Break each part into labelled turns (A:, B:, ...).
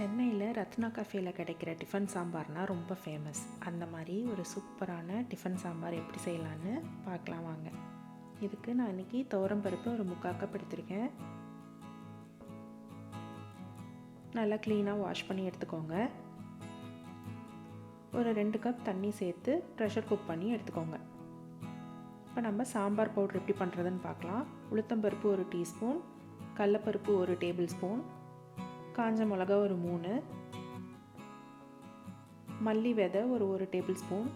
A: சென்னையில் ரத்னா கஃபேயில் கிடைக்கிற டிஃபன் சாம்பார்னால் ரொம்ப ஃபேமஸ் அந்த மாதிரி ஒரு சூப்பரான டிஃபன் சாம்பார் எப்படி செய்யலான்னு பார்க்கலாம் வாங்க. இதுக்கு நான் இன்றைக்கி தோரம்பருப்பு ஒரு முக்கால் கப் எடுத்திருக்கேன். நல்லா க்ளீனாக வாஷ் பண்ணி எடுத்துக்கோங்க. ஒரு ரெண்டு கப் தண்ணி சேர்த்து ப்ரெஷர் குக் பண்ணி எடுத்துக்கோங்க. இப்போ நம்ம சாம்பார் பவுட்ரு எப்படி பண்ணுறதுன்னு பார்க்கலாம். உளுத்தம்பருப்பு ஒரு டீஸ்பூன் கடலப்பருப்பு ஒரு டேபிள் ஸ்பூன் காஞ்ச மிளகா ஒரு மூணு. மல்லி விதை ஒரு ஒரு டேபிள் ஸ்பூன்.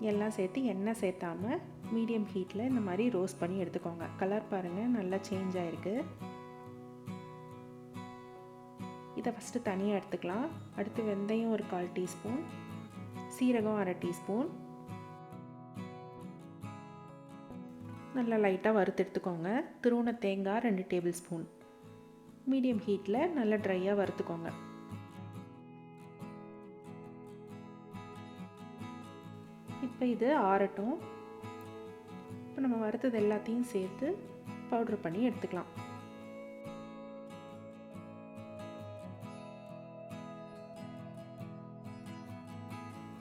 A: எல்லாம் சேர்த்து எண்ணெய் சேர்த்தாம மீடியம் ஹீட்டில் இந்த மாதிரி ரோஸ்ட் பண்ணி எடுத்துக்கோங்க. கலர் பாருங்கள் நல்லா சேஞ்ச் ஆகிருக்கு இதை ஃபஸ்ட்டு தனியாக எடுத்துக்கலாம். அடுத்து வெந்தயம் ஒரு கால் டீஸ்பூன். சீரகம் அரை டீஸ்பூன். நல்லா லைட்டாக வறுத்து எடுத்துக்கோங்க. திருவுண தேங்காய் ரெண்டு டேபிள் ஸ்பூன். மீடியம் ஹீட்டில் நல்லா ட்ரையாக வறுத்துக்கோங்க. இப்போ இது ஆறட்டும். இப்போ நம்ம வறுத்தது எல்லாத்தையும் சேர்த்து பவுட்ரு பண்ணி எடுத்துக்கலாம்.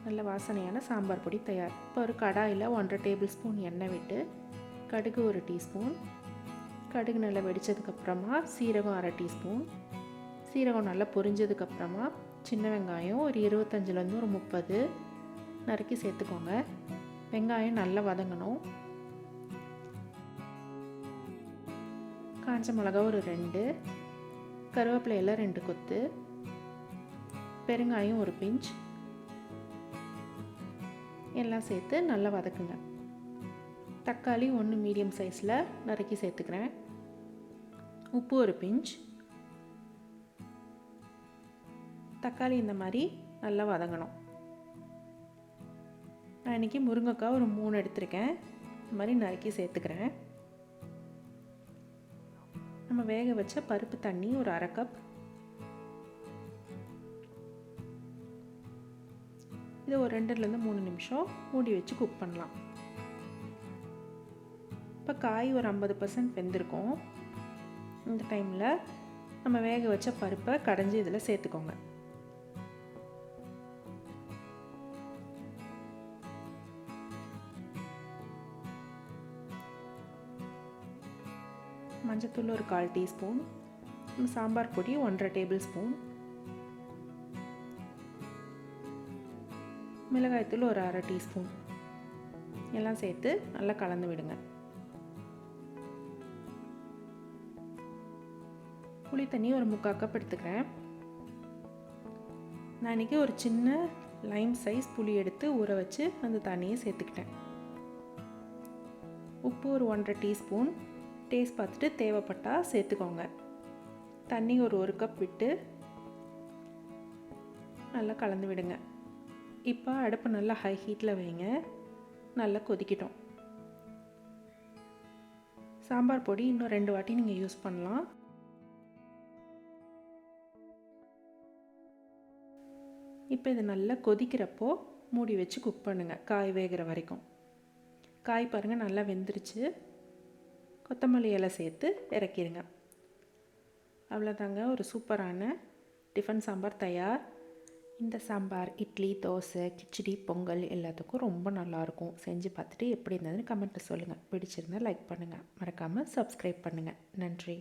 A: நல்ல வாசனையான சாம்பார் பொடி தயார். இப்போ ஒரு கடாயில் ஒன்றரை டேபிள் ஸ்பூன் எண்ணெய் விட்டு கடுகு ஒரு டீஸ்பூன் கடுகு நல்லா வெடித்ததுக்கப்புறமா சீரகம் அரை டீஸ்பூன். சீரகம் நல்லா பொரிஞ்சதுக்கப்புறமா சின்ன வெங்காயம் ஒரு இருபத்தஞ்சிலேருந்து ஒரு முப்பது. நறுக்கி சேர்த்துக்கோங்க. வெங்காயம் நல்லா வதங்கணும். காஞ்ச மிளகா ஒரு ரெண்டு. கருவேப்பிலையில் ரெண்டு கொத்து. பெருங்காயம் ஒரு பிஞ்ச். எல்லாம் சேர்த்து நல்லா வதக்குங்க. தக்காளி ஒன்று மீடியம் சைஸில் நறுக்கி சேர்த்துக்கிறேன். உப்பு ஒரு பிஞ்ச். தக்காளி இந்த மாதிரி நல்லா வதங்கணும். நான் இன்றைக்கி முருங்கைக்காய் ஒரு மூணு எடுத்திருக்கேன். இந்த மாதிரி நறுக்கி சேர்த்துக்கிறேன். நம்ம வேக வச்ச பருப்பு தண்ணி ஒரு அரை கப் இதை ஒரு ரெண்டுலேருந்து மூணு நிமிஷம் மூடி வச்சு குக் பண்ணலாம். இப்போ காய் ஒரு ஐம்பது பர்சன்ட் வெந்திருக்கும். இந்த டைமில் நம்ம வேக வச்ச பருப்பை கடைஞ்சி இதில் சேர்த்துக்கோங்க. மஞ்சத்தூள் ஒரு கால் டீஸ்பூன் சாம்பார் பொடி ஒன்றரை டேபிள் ஸ்பூன் மிளகாய்த்தூள் ஒரு அரை டீஸ்பூன். எல்லாம் சேர்த்து நல்லா கலந்து விடுங்க. புளி தண்ணி ஒரு முக்கால் கப் எடுத்துக்கிறேன். நான் இன்றைக்கி ஒரு சின்ன லைம் சைஸ் புளி எடுத்து ஊற வச்சு அந்த தண்ணியை சேர்த்துக்கிட்டேன். உப்பு ஒரு ஒன்றரை டீஸ்பூன். டேஸ்ட் பார்த்துட்டு தேவைப்பட்டால் சேர்த்துக்கோங்க. தண்ணி ஒரு ஒரு கப் விட்டு நல்லா கலந்து விடுங்க. இப்போ அடுப்பு நல்லா ஹை ஹீட்டில் வைங்க. நல்லா கொதிக்கிட்டோம். சாம்பார் பொடி இன்னும் ரெண்டு வாட்டி நீங்கள் யூஸ் பண்ணலாம். இப்போ இது நல்லா கொதிக்கிறப்போ மூடி வச்சு குக் பண்ணுங்கள் காய் வேகிற வரைக்கும். காய் பாருங்கள் நல்லா வெந்துருச்சு. கொத்தமல்லி இலை சேர்த்து இறக்கிடுங்க அவ்வளோதாங்க ஒரு சூப்பரான டிஃபன் சாம்பார் தயார். இந்த சாம்பார் இட்லி தோசை கிச்சடி பொங்கல் எல்லாத்துக்கும் ரொம்ப நல்லாயிருக்கும். செஞ்சு பார்த்துட்டு எப்படி இருந்ததுன்னு கமெண்ட்டில் சொல்லுங்கள் பிடிச்சிருந்தால் லைக் பண்ணுங்கள் மறக்காமல் சப்ஸ்கிரைப் பண்ணுங்கள் நன்றி.